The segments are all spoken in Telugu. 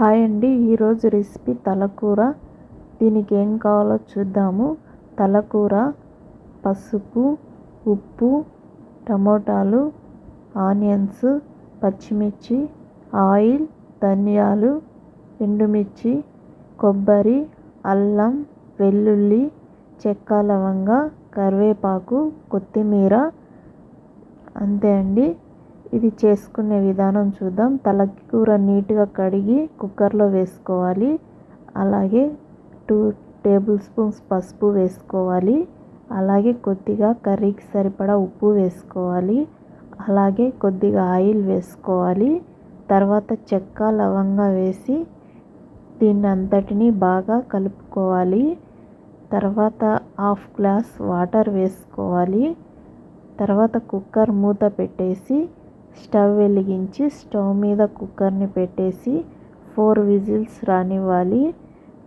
హాయ్ అండి. ఈరోజు రెసిపీ తలకూర. దీనికి ఏం కావాలో చూద్దాము. తలకూర పసుపు ఉప్పు టమోటాలు ఆనియన్స్ పచ్చిమిర్చి ఆయిల్ ధనియాలు ఎండుమిర్చి కొబ్బరి అల్లం వెల్లుల్లి చెక్క లవంగ కరివేపాకు కొత్తిమీర. అంతే అండి. ఇది చేసుకునే విధానం చూద్దాం. తలకి కూర నీట్గా కడిగి కుక్కర్లో వేసుకోవాలి. అలాగే టూ టేబుల్ స్పూన్స్ పసుపు వేసుకోవాలి. అలాగే కొద్దిగా కర్రీకి సరిపడా ఉప్పు వేసుకోవాలి. అలాగే కొద్దిగా ఆయిల్ వేసుకోవాలి. తర్వాత చెక్క లవంగా వేసి దీన్ని అంతటిని బాగా కలుపుకోవాలి. తర్వాత హాఫ్ గ్లాస్ వాటర్ వేసుకోవాలి. తర్వాత కుక్కర్ మూత పెట్టేసి స్టవ్ వెలిగించి స్టవ్ మీద కుక్కర్ని పెట్టేసి ఫోర్ విజిల్స్ రానివ్వాలి.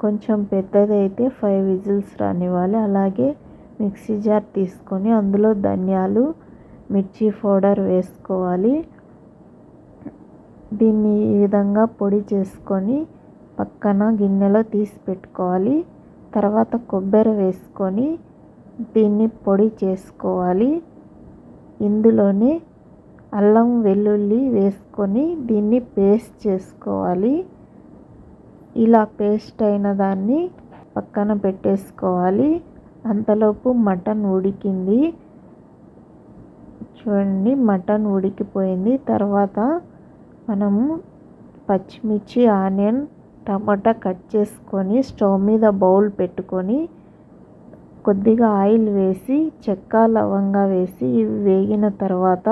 కొంచెం పెద్దది అయితే ఫైవ్ విజిల్స్ రానివ్వాలి. అలాగే మిక్సీ జార్ తీసుకొని అందులో ధనియాలు మిర్చి పౌడర్ వేసుకోవాలి. దీన్ని ఈ విధంగా పొడి చేసుకొని పక్కన గిన్నెలో తీసి పెట్టుకోవాలి. తర్వాత కొబ్బరి వేసుకొని దీన్ని పొడి చేసుకోవాలి. ఇందులోనే అల్లం వెల్లుల్లి వేసుకొని దీన్ని పేస్ట్ చేసుకోవాలి. ఇలా పేస్ట్ అయిన దాన్ని పక్కన పెట్టేసుకోవాలి. అంతలోపు మటన్ ఉడికింది. చూడండి మటన్ ఉడికిపోయింది. తర్వాత మనము పచ్చిమిర్చి ఆనియన్ టమాటా కట్ చేసుకొని స్టవ్ మీద బౌల్ పెట్టుకొని కొద్దిగా ఆయిల్ వేసి చెక్క లవంగా వేసి ఇవి వేగిన తర్వాత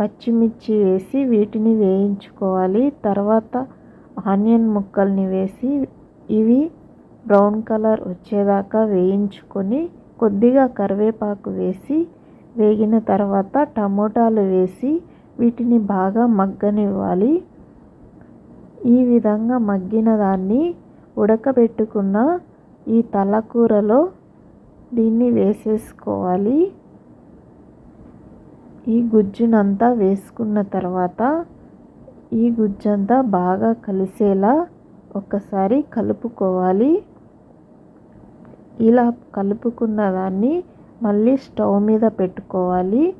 పచ్చిమిర్చి వేసి వీటిని వేయించుకోవాలి. తర్వాత ఆనియన్ ముక్కల్ని వేసి ఇవి బ్రౌన్ కలర్ వచ్చేదాకా వేయించుకొని కొద్దిగా కరివేపాకు వేసి వేగిన తర్వాత టమోటాలు వేసి వీటిని బాగా మగ్గనివ్వాలి. ఈ విధంగా మగ్గిన దాన్ని ఉడకబెట్టుకున్న ఈ తలకూరలో దీన్ని వేసేసుకోవాలి. ఈ గుజ్జునంతా వేసుకున్న తర్వాత ఈ గుజ్జంతా బాగా కలిసేలా ఒకసారి కలుపుకోవాలి. ఇలా కలుపుకున్న దాన్ని మళ్ళీ స్టవ్ మీద పెట్టుకోవాలి.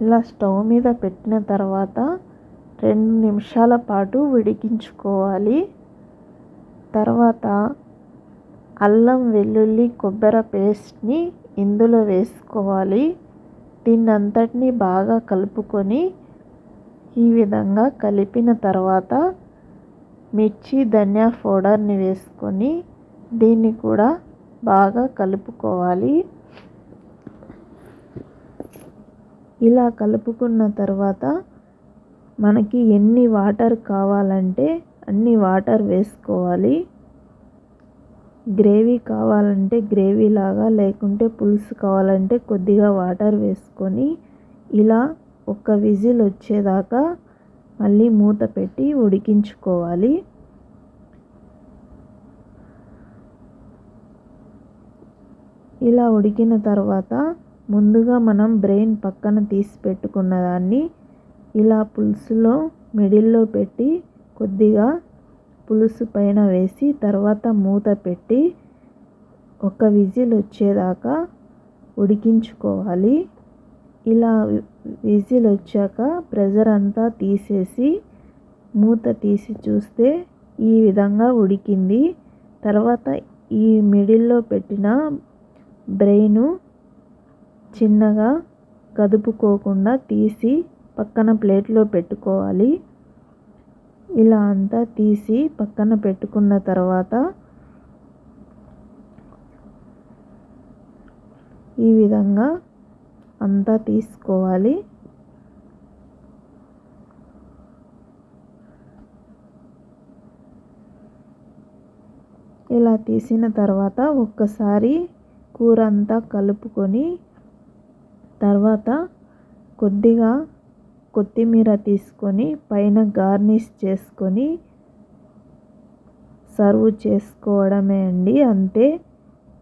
ఇలా స్టవ్ మీద పెట్టిన తర్వాత రెండు నిమిషాల పాటు ఉడికించుకోవాలి. తర్వాత అల్లం వెల్లుల్లి కొబ్బరి పేస్ట్ని ఇందులో వేసుకోవాలి. దీన్నంతటినీ బాగా కలుపుకొని ఈ విధంగా కలిపిన తర్వాత మిర్చి ధనియా పౌడర్ని వేసుకొని దీన్ని కూడా బాగా కలుపుకోవాలి. ఇలా కలుపుకున్న తర్వాత మనకి ఎన్ని వాటర్ కావాలంటే అన్ని వాటర్ వేసుకోవాలి. గ్రేవీ కావాలంటే గ్రేవీ లాగా లేకుంటే పులుసు కావాలంటే కొద్దిగా వాటర్ వేసుకొని ఇలా ఒక విజిల్ వచ్చేదాకా మళ్ళీ మూత పెట్టి ఉడికించుకోవాలి. ఇలా ఉడికిన తర్వాత ముందుగా మనం బ్రెయిన్ పక్కన తీసి పెట్టుకున్న దాన్ని ఇలా పులుసులో మిడిల్లో పెట్టి కొద్దిగా పులుసు పైన వేసి తర్వాత మూత పెట్టి ఒక విజిల్ వచ్చేదాకా ఉడికించుకోవాలి. ఇలా విజిల్ వచ్చాక ప్రెజర్ అంతా తీసేసి మూత తీసి చూస్తే ఈ విధంగా ఉడికింది. తర్వాత ఈ మిడిల్లో పెట్టిన బ్రెయిన్ చిన్నగా కదుపుకోకుండా తీసి పక్కన ప్లేట్లో పెట్టుకోవాలి. ఇలా అంతా తీసి పక్కన పెట్టుకున్న తర్వాత ఈ విధంగా అంతా తీసుకోవాలి. ఇలా తీసిన తర్వాత ఒక్కసారి కూర అంతా కలుపుకొని తర్వాత కొద్దిగా కొత్తిమీర తీసుకొని పైన గార్నిష్ చేసుకొని సర్వ్ చేసుకోవడమే అండి. అంతే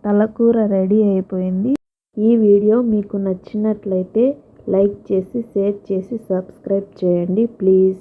తలకూర రెడీ అయిపోయింది. ఈ వీడియో మీకు నచ్చినట్లయితే లైక్ చేసి షేర్ చేసి సబ్స్క్రైబ్ చేయండి. ప్లీజ్.